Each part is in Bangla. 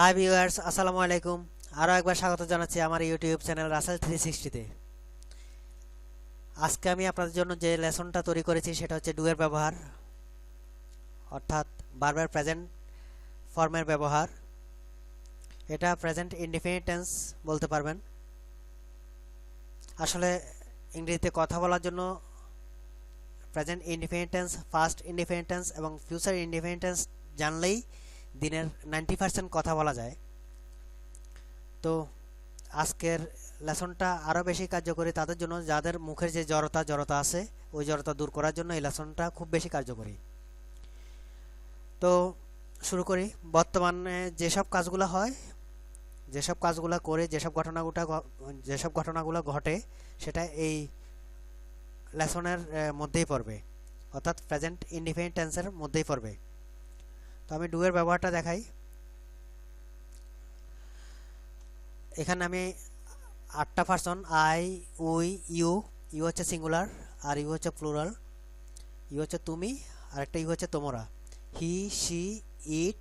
হাই ভিউয়ার্স আসসালামু আলাইকুম আরও একবার স্বাগত জানাচ্ছি আমার ইউটিউব চ্যানেল রাসেল থ্রি সিক্সটিতে আজকে আমি আপনাদের জন্য যে লেসনটা তৈরি করেছি সেটা হচ্ছে ডুয়ের ব্যবহার, অর্থাৎ বারবার প্রেজেন্ট ফর্মের ব্যবহার। এটা প্রেজেন্ট ইনডিফিনিট বলতে পারবেন। আসলে ইংরেজিতে কথা বলার জন্য প্রেজেন্ট ইনডিফিনিট ফার্স্ট ইনডিফিনিট এবং ফিউচার ইনডিফিনিট জানলেই দিনের নাইনটি পার্সেন্ট কথা বলা যায়। তো আজকের লেসনটা আরও বেশি কার্যকরী তাদের জন্য, যাদের মুখের যে জড়তা জড়তা আছে, ওই জড়তা দূর করার জন্য এই লেসনটা খুব বেশি কার্যকরী। তো শুরু করি। বর্তমানে যেসব কাজগুলো হয়, যেসব কাজগুলো করে, যেসব ঘটনাগুলো যেসব ঘটনাগুলো ঘটে, সেটা এই লেসনের মধ্যেই পড়বে। অর্থাৎ প্রেজেন্ট ইনডিফিনিট টেন্সের মধ্যেই পড়বে। তো আমি ডুয়ের ব্যবহারটা দেখাই। এখানে আমি আটটা person I we you you হচ্ছে সিঙ্গুলার আর ইউ হচ্ছে প্লুরাল ইউ হচ্ছে তুমি, আর একটা ইউ হচ্ছে তোমরা। হি সি ইট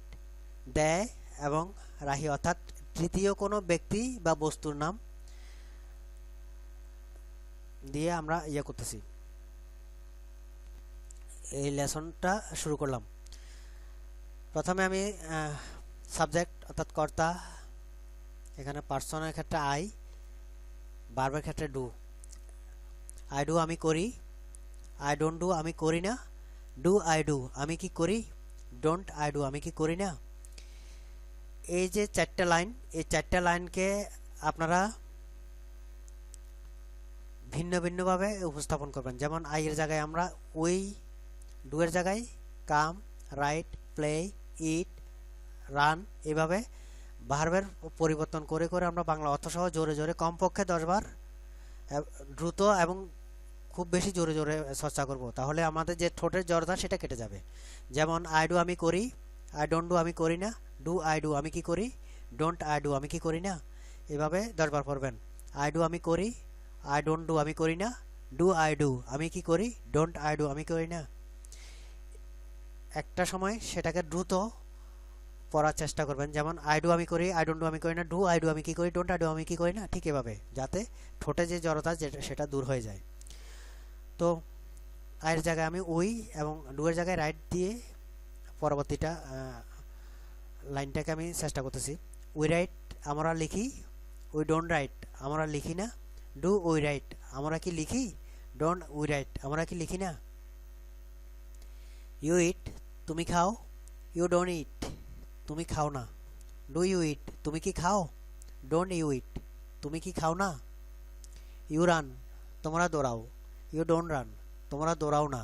দেয় এবং রাহি অর্থাৎ তৃতীয় কোনো ব্যক্তি বা বস্তুর নাম দিয়ে আমরা ইয়ে করতেছি। এই লেসনটা শুরু করলাম। প্রথমে আমি সাবজেক্ট অর্থাৎ কর্তা, এখানে পার্সনের ক্ষেত্রে আই বারবার ক্ষেত্রে ডু আই ডু আমি করি আই ডোন্ট ডু আমি করি না ডু আই ডু আমি কি করি ডোন্ট আই ডু আমি কি করি না। এই যে চারটা লাইন এই চারটা লাইনকে আপনারা ভিন্ন ভিন্নভাবে উপস্থাপন করবেন। যেমন আইয়ের জায়গায় আমরা ওই ডুয়ের জায়গায় come write play eat run এভাবে ভার্বের পরিবর্তন করে করে আমরা বাংলা অর্থসহ জোরে জোরে কমপক্ষে দশবার দ্রুত এবং খুব বেশি জোরে জোরে চর্চা করব। তাহলে আমাদের যে ঠোঁটের জড়তা সেটা কেটে যাবে। যেমন আই ডু আমি করি আই ডোন্ট ডু আমি করি না ডু আই ডু আমি কি করি ডোন্ট আই ডু আমি কি করি না এভাবে দশবার পড়বেন। আই ডু আমি করি আই ডোন্ট ডু আমি করি না ডু আই ডু আমি কি করি ডোন্ট আই ডু আমি করি না একটা সময় সেটাকে দ্রুত পড়ার চেষ্টা করবেন। যেমন আই ডু আমি করি আই ডোন্ট ডু আমি করি না ডু আই ডু আমি কি করি ডোন্ট আই ডু আমি কি করি না, ঠিক এভাবে, যাতে ঠোঁটে যে জড়তা যেটা, সেটা দূর হয়ে যায়। তো আয়ের জায়গায় আমি ওই এবং ডুয়ের জায়গায় রাইট দিয়ে পরবর্তীটা লাইনটাকে আমি চেষ্টা করতেছি। উই রাইট আমরা লিখি উই ডোন্ট রাইট আমরা লিখি না ডু উই রাইট আমরা কি লিখি ডোন্ট উই রাইট আমরা কি লিখি না। ইউ ইট তুমি খাও? ইউ ডোন্ট ইট তুমি খাও না। ডু ইউ ইট তুমি কি খাও? ডোন্ট ইউ ইট তুমি কি খাও না? ইউ রান তোমরা দৌড়াও। ইউ ডোন্ট রান তোমরা দৌড়াও না।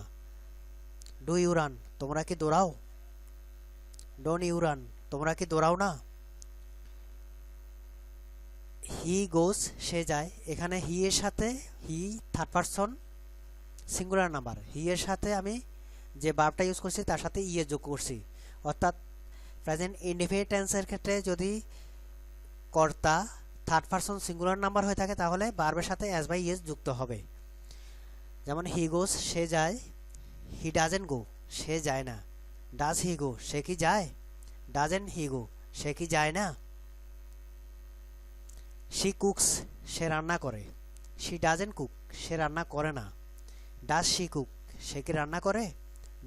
ডু ইউ রান তোমরা কি দৌড়াও? ডোন্ট ইউ রান তোমরা কি দৌড়াও না? হি গোস সে যায়। এখানে হি এর সাথে he third person singular number he এর সাথে আমি যে বার্বটা ইউজ করছি, তার সাথে ইয়ে যোগ করছি। অর্থাৎ প্রেজেন্ট ইনডিফিনিট টেন্সের ক্ষেত্রে যদি কর্তা থার্ড পারসন সিঙ্গুলার নাম্বার হয়ে থাকে, তাহলে বার্বের সাথে অ্যাজ বাই ইয়েস যুক্ত হবে। যেমন হি গোস সে যায় হি ডাজেন গো সে যায় না। ডাজ হি গো সে কি যায়? ডাজেন হি গো সে কি যায় না? শি কুকস সে রান্না করে। শি ডাজেন কুক সে রান্না করে না। ডাজ শি কুক সে কি রান্না করে?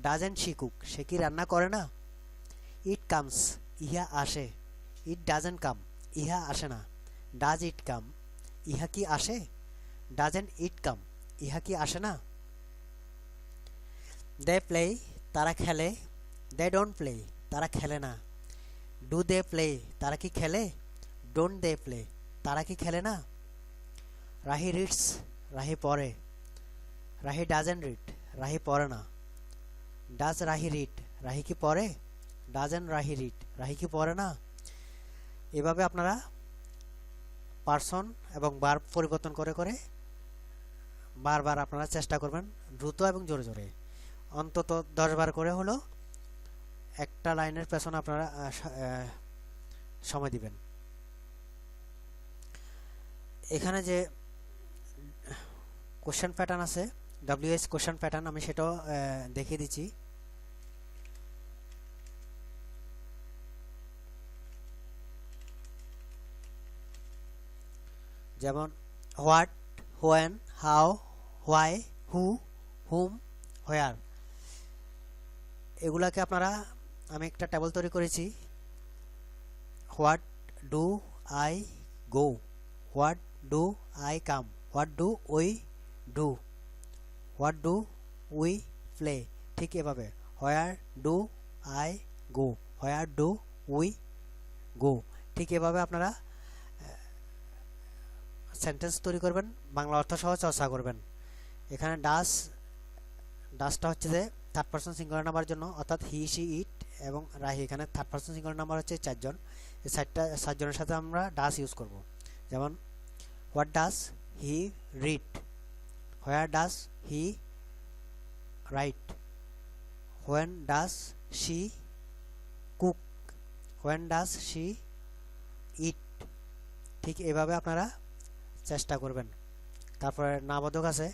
ডাজেন শি কুক সে কি রান্না করে না? ইট কামস, ইহা আসে। ইট ডাজেন কাম, ইহা আসে না। ডাজ ইট কাম, ইহা কি আসে? ডাজেন ইট কাম, ইহা কি আসে না? দে প্লে তারা খেলে। দে ডোন্ট প্লে তারা খেলে না। ডু দে প্লে তারা কি খেলে? ডোন্ট দে প্লে তারা কি খেলে না? রাহি রিডস রাহি পড়ে। রাহি ডাজেন রিড রাহি পড়ে না। ডাজ রাহি রিড রাহি কি পড়ে ডাজেন রাহি রিড রাহি কি পড়ে না এভাবে আপনারা পার্সন এবং বার পরিবর্তন করে করে বারবার আপনারা চেষ্টা করবেন দ্রুত এবং জোরে জোরে অন্তত দশবার করে হলো একটা লাইনের পেছনে আপনারা সময় দিবেন। এখানে যে কোশ্চেন প্যাটার্ন আছে ডাব্লিউএস কোশ্চেন প্যাটার্ন আমি সেটাও দেখিয়ে দিচ্ছি। যেমন what when how why who whom where এগুলাকে আপনারা, আমি একটা টেবল তৈরি করেছি। What do I go what do I come what do we do what do we play ঠিক এভাবে। Where do I go where do we go ঠিক এভাবে আপনারা সেন্টেন্স তৈরি করবেন, বাংলা অর্থ সহ চর্চা করবেন। এখানে ডাস ডাসটা হচ্ছে যে থার্ড পার্সন সিঙ্গুলার নাম্বার জন্য, অর্থাৎ হি সি ইট এবং রাহি। এখানে থার্ড পার্সন সিঙ্গুলার নাম্বার হচ্ছে চারজন। এই চারটা চারজনের সাথে আমরা ডাস ইউজ করব। যেমন what does he read where does he write when does she cook when does she eat ঠিক এভাবে আপনারা চেষ্টা করবেন। তারপরে নাবোধক আছে।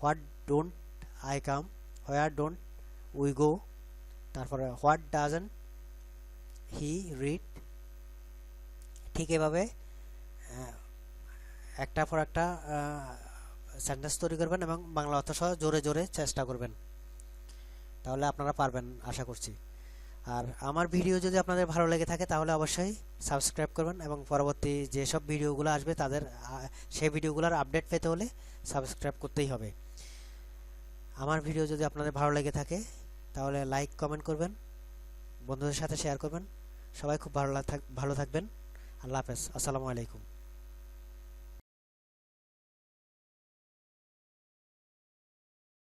What don't I come where don't we go তারপরে হোয়াট ডাজেন্ট হি রিড ঠিক এভাবে একটা পর একটা সেন্টেন্স তৈরি করবেন এবং বাংলা অর্থ সহ জোরে জোরে চেষ্টা করবেন। তাহলে আপনারা পারবেন, আশা করছি। আর আমার ভিডিও যদি আপনাদের ভালো লেগে থাকে, তাহলে অবশ্যই সাবস্ক্রাইব করবেন এবং পরবর্তী যেসব ভিডিওগুলো আসবে, তাদের সেই ভিডিওগুলোর আপডেট পেতে হলে সাবস্ক্রাইব করতেই হবে। আমার ভিডিও যদি আপনাদের ভালো লেগে থাকে, তাহলে লাইক, কমেন্ট করবেন, বন্ধুদের সাথে শেয়ার করবেন। সবাই খুব ভালো থাক- ভালো থাকবেন। আল্লাহ হাফেজ। আসসালামু আলাইকুম।